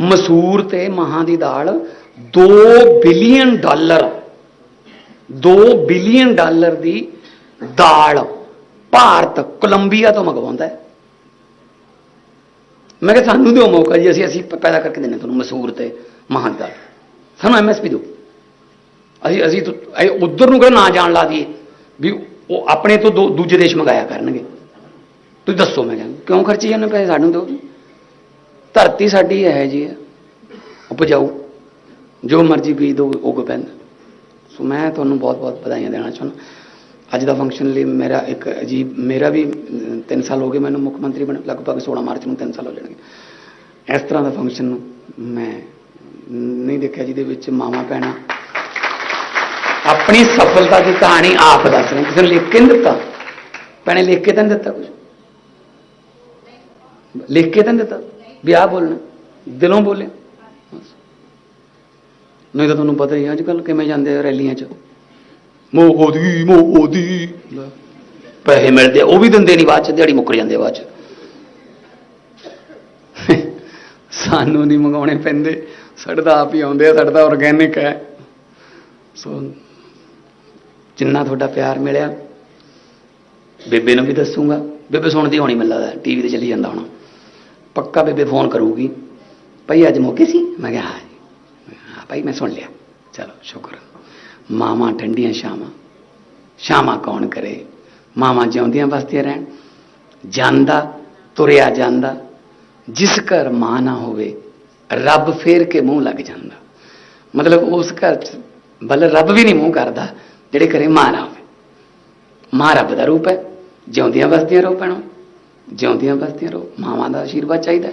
Speaker 1: ਮਸੂਰ ਤੇ ਮਹਾਂ ਦੀ ਦਾਲ 2 ਬਿਲੀਅਨ ਡਾਲਰ 2 ਬਿਲੀਅਨ ਡਾਲਰ ਦੀ ਦਾਲ ਭਾਰਤ ਕੋਲੰਬੀਆ ਤੋਂ ਮੰਗਵਾਉਂਦਾ ਹੈ। ਮੈਂ ਕਿਹਾ ਸਾਨੂੰ ਦਿਓ ਮੌਕਾ ਜੀ, ਅਸੀਂ ਅਸੀਂ ਪ- ਪੈਦਾ ਕਰਕੇ ਦਿੰਨੇ ਤੁਹਾਨੂੰ ਮਸੂਰ ਤੇ ਮਹਾਂ ਦੀ ਦਾਲ ਸਾਨੂੰ ਐਮਐਸਪੀ ਦਿਓ। ਅਸੀਂ ਅਸੀਂ ਉਧਰ ਨੂੰ ਕਿਹੜਾ ਨਾ ਜਾਣ ਲਾ ਦਈਏ ਵੀ ਉਹ ਆਪਣੇ ਤੋਂ ਦੋ- ਦੂਜੇ ਦੇਸ਼ ਮੰਗਾਇਆ ਕਰਨਗੇ। ਤੁਸੀਂ ਦੱਸੋ ਮੈਂ ਕਹਿੰਦਾ, ਕਿਉਂ ਖਰਚੀ ਜਾਂਦੇ ਪੈਸੇ ਸਾਨੂੰ ਦਿਓ ਧਰਤੀ ਸਾਡੀ ਹੈ। ਜੀ ਉਪਜਾਊ। ਜੋ ਮਰਜ਼ੀ ਬੀਜ ਦਿਓ ਉਗ ਪੈਂਦਾ। ਸੋ ਮੈਂ ਤੁਹਾਨੂੰ ਬਹੁਤ ਬਹੁਤ ਵਧਾਈਆਂ ਦੇਣਾ ਚਾਹੁੰਦਾ। ਅੱਜ ਦਾ ਫੰਕਸ਼ਨ ਲਈ ਮੇਰਾ ਇੱਕ ਅਜੀਬ, ਮੇਰਾ ਵੀ 3 ਸਾਲ ਹੋ ਗਏ ਮੈਨੂੰ ਮੁੱਖ ਮੰਤਰੀ ਬਣ, ਲਗਭਗ 16 ਮਾਰਚ ਨੂੰ 3 ਸਾਲ ਹੋ ਜਾਣਗੇ। ਇਸ ਤਰ੍ਹਾਂ ਦਾ ਫੰਕਸ਼ਨ ਮੈਂ ਨਹੀਂ ਦੇਖਿਆ ਜਿਹਦੇ ਵਿੱਚ ਮਾਵਾ ਪੈਣਾ ਆਪਣੀ ਸਫਲਤਾ ਦੀ ਕਹਾਣੀ ਆਪ ਦੱਸ ਰਹੇ ਕਿਸੇ ਨੇ ਲਿਖ ਕੇ ਨਹੀਂ ਦਿੱਤਾ? ਭੈਣੇ, ਲਿਖ ਕੇ ਤਾਂ ਨਹੀਂ ਦਿੱਤਾ ਕੁਝ ਲਿਖ ਕੇ ਤਾਂ ਨਹੀਂ ਦਿੱਤਾ? ਵੀ ਆਹ ਬੋਲਣਾ। ਦਿਲੋਂ ਬੋਲੇ ਨਹੀਂ ਤਾਂ ਤੁਹਾਨੂੰ ਪਤਾ ਹੀ ਅੱਜ ਕੱਲ ਕਿਵੇਂ ਜਾਂਦੇ ਆ ਰੈਲੀਆਂ 'ਚ। ਮੋਦੀ ਮੋਦੀ। ਲੈ। ਪੈਸੇ ਮਿਲਦੇ ਆ, ਉਹ ਵੀ ਦਿੰਦੇ ਨਹੀਂ ਬਾਅਦ 'ਚ ਦਿਹਾੜੀ ਮੁੱਕਰ ਜਾਂਦੇ ਬਾਅਦ 'ਚ। ਸਾਨੂੰ ਨਹੀਂ ਮੰਗਾਉਣੇ ਪੈਂਦੇ। ਸਾਡੇ ਤਾਂ ਆਪ ਹੀ ਆਉਂਦੇ ਆ ਸਾਡਾ ਤਾਂ ਆਰਗੈਨਿਕ ਹੈ। ਸੋ ਜਿੰਨਾ ਤੁਹਾਡਾ ਪਿਆਰ ਮਿਲਿਆ ਬੇਬੇ ਨੂੰ ਵੀ ਦੱਸੂਗਾ। ਬੇਬੇ ਸੁਣਦੀ ਹੋਣੀ ਮੈਨੂੰ ਲੱਗਦਾ ਟੀਵੀ ਤੇ ਚੱਲੀ ਜਾਂਦਾ ਹੋਣਾ। ਪੱਕਾ ਬੇਬੇ ਫੋਨ ਕਰੂਗੀ। ਭਾਈ ਅੱਜ ਮੌਕੇ ਸੀ? ਮੈਂ ਕਿਹਾ ਹਾਂ ਹਾਂ ਭਾਈ ਮੈਂ ਸੁਣ ਲਿਆ। ਚਲੋ ਸ਼ੁਕਰ। ਮਾਵਾਂ ਠੰਡੀਆਂ ਸ਼ਾਮਾਂ ਸ਼ਾਮਾਂ ਕੌਣ ਕਰੇ? ਮਾਵਾਂ ਜਿਉਂਦੀਆਂ ਵਸਦੀਆਂ ਰਹਿਣ। ਜਾਂਦਾ, ਤੁਰਿਆ ਜਾਂਦਾ। ਜਿਸ ਘਰ ਮਾਂ ਨਾ ਹੋਵੇ, ਰੱਬ ਫੇਰ ਕੇ ਮੂੰਹ ਲੱਗ ਜਾਂਦਾ। ਮਤਲਬ ਉਸ ਘਰ ਚ ਬਲ ਰੱਬ ਵੀ ਨਹੀਂ ਮੂੰਹ ਕਰਦਾ, ਜਿਹੜੇ ਘਰੇ ਮਾਂ ਨਾ ਹੋਵੇ। ਮਾਂ ਰੱਬ ਦਾ ਰੂਪ ਹੈ। ਜਿਉਂਦੀਆਂ ਵਸਦੀਆਂ ਰਹੋ ਭੈਣੋ। ਜਿਉਂਦੀਆਂ ਵਸਦੀਆਂ ਰਹੋ। ਮਾਵਾਂ ਦਾ ਆਸ਼ੀਰਵਾਦ ਚਾਹੀਦਾ